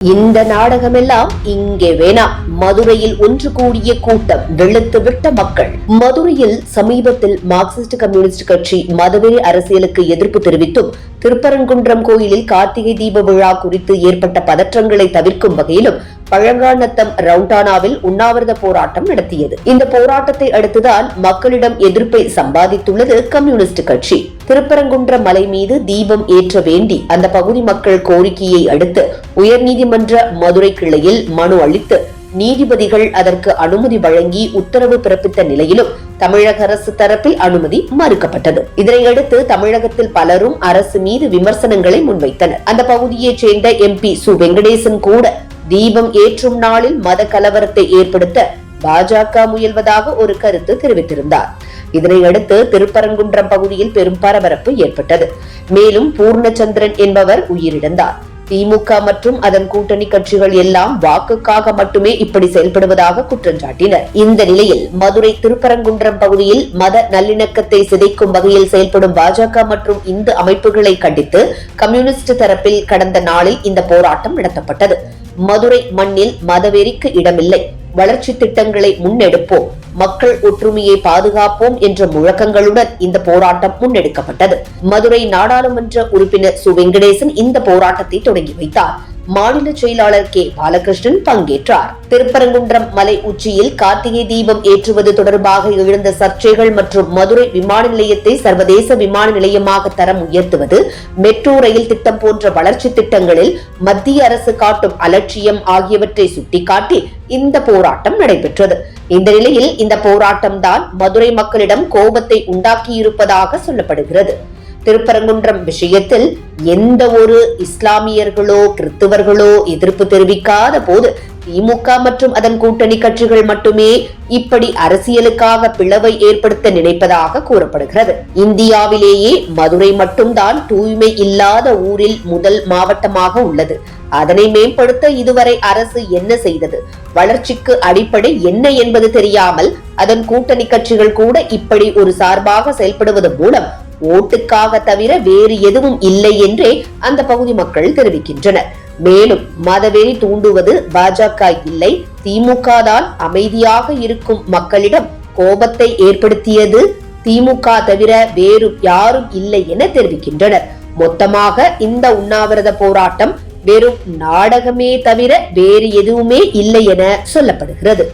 இந்த நாடகமெல்லாம் இங்கே வேணாம் மதுரையில் ஒன்று கூடிய கூட்டம் வெளுத்து விட்ட மக்கள். மதுரையில் சமீபத்தில் மார்க்சிஸ்ட் கம்யூனிஸ்ட் கட்சி மதவெறி அரசியலுக்கு எதிர்ப்பு தெரிவித்தும் திருப்பரங்குன்றம் கோயிலில் கார்த்திகை தீப விழா குறித்து ஏற்பட்ட பதற்றங்களை தவிர்க்கும் வகையிலும் பழங்காநத்தம் ரவுண்டானாவில் உண்ணாவிரத போராட்டம் நடத்தியது. இந்த போராட்டத்தை அடுத்துதான் மக்களிடம் எதிர்ப்பை சம்பாதித்துள்ளது கம்யூனிஸ்ட் கட்சி. திருப்பரங்குன்ற மலை மீது தீபம் ஏற்ற வேண்டி அந்த பகுதி மக்கள் கோரிக்கையை அடுத்து உயர்நீதிமன்ற மதுரை கிளையில் மனு அளித்து நீதிபதிகள் அதற்கு அனுமதி வழங்கி உத்தரவு பிறப்பித்த நிலையிலும் தமிழக அரசு தரப்பில் அனுமதி மறுக்கப்பட்டது. இதனையடுத்து தமிழகத்தில் பலரும் அரசு மீது விமர்சனங்களை முன்வைத்தனர். அந்த பகுதியைச் சேர்ந்த எம்பி சு வெங்கடேசன் கூட தீபம் ஏற்றும் நாளில் மத கலவரத்தை ஏற்படுத்த பாஜக முயல்வதாக ஒரு கருத்து தெரிவித்திருந்தார். இதனையடுத்து திருப்பரங்குன்றம் பகுதியில் பெரும் பரபரப்பு ஏற்பட்டது. மேலும் பூர்ணச்சந்திரன் என்பவர் உயிரிழந்தார். திமுக மற்றும் அதன் கூட்டணி கட்சிகள் எல்லாம் வாக்குக்காக மட்டுமே இப்படி செயல்படுவதாக குற்றம் சாட்டினர். இந்த நிலையில் மதுரை திருப்பரங்குன்றம் பகுதியில் மத நல்லிணக்கத்தை சிதைக்கும் வகையில் செயல்படும் பாஜக மற்றும் இந்து அமைப்புகளை கண்டித்து கம்யூனிஸ்ட் தரப்பில் கடந்த நாளில் இந்த போராட்டம் நடத்தப்பட்டது. மதுரை மண்ணில் மதவெறிக்கு இடமில்லை. வளர்ச்சி திட்டங்களை முன்னெடுப்போம். மக்கள் ஒற்றுமையை பாதுகாப்போம் என்ற முழக்கங்களுடன் இந்த போராட்டம் முன்னெடுக்கப்பட்டது. மதுரை நாடாளுமன்ற உறுப்பினர் சு. வெங்கடேசன் இந்த போராட்டத்தை தொடங்கி வைத்தார். மாநில செயலாளர் கே. பாலகிருஷ்ணன் பங்கேற்றார். திருப்பரங்குன்றம் மலை உச்சியில் கார்த்திகை தீபம் ஏற்றுவது தொடர்பாக எழுந்த சர்ச்சைகள் மற்றும் மதுரை விமான நிலையத்தை சர்வதேச விமான நிலையமாக தரம் உயர்த்துவது மெட்ரோ ரயில் திட்டம் போன்ற வளர்ச்சி திட்டங்களில் மத்திய அரசு காட்டும் அலட்சியம் ஆகியவற்றை சுட்டிக்காட்டி இந்த போராட்டம் நடைபெற்றது. இந்த நிலையில் இந்த போராட்டம் தான் மதுரை மக்களிடம் கோபத்தை உண்டாக்கியிருப்பதாக சொல்லப்படுகிறது. திருப்பரங்குன்றம் விஷயத்தில் எந்த ஒரு இஸ்லாமியர்களோ கிறிஸ்துவர்களோ எதிர்ப்பு தெரிவிக்காத போது திமுக மற்றும் அதன் கூட்டணி கட்சிகள் மட்டுமே இப்படி அரசியலுக்காக பிளவை ஏற்படுத்த நினைப்பதாக கூறப்படுகிறது. இந்தியாவிலேயே மதுரை மட்டும்தான் தூய்மை இல்லாத ஊரில் முதல் மாவட்டமாக உள்ளது. அதனை மேம்படுத்த இதுவரை அரசு என்ன செய்தது? வளர்ச்சிக்கு அடிப்படை என்ன என்பது தெரியாமல் அதன் கூட்டணி கட்சிகள் கூட இப்படி ஒரு சார்பாக செயல்படுவது மூலம் ஓட்டுக்காக தவிர வேறு எதுவும் இல்லை என்றே அந்த பகுதி மக்கள் தெரிவிக்கின்றனர். மேலும் மதவெறி தூண்டுவது பாஜக இல்லை. திமுக தான் அமைதியாக இருக்கும் மக்களிடம் கோபத்தை ஏற்படுத்தியது. திமுக தவிர வேறு யாரும் இல்லை என தெரிவிக்கின்றனர். மொத்தமாக இந்த உண்ணாவிரத போராட்டம் வெறும் நாடகமே தவிர வேறு எதுவுமே இல்லை என சொல்லப்படுகிறது.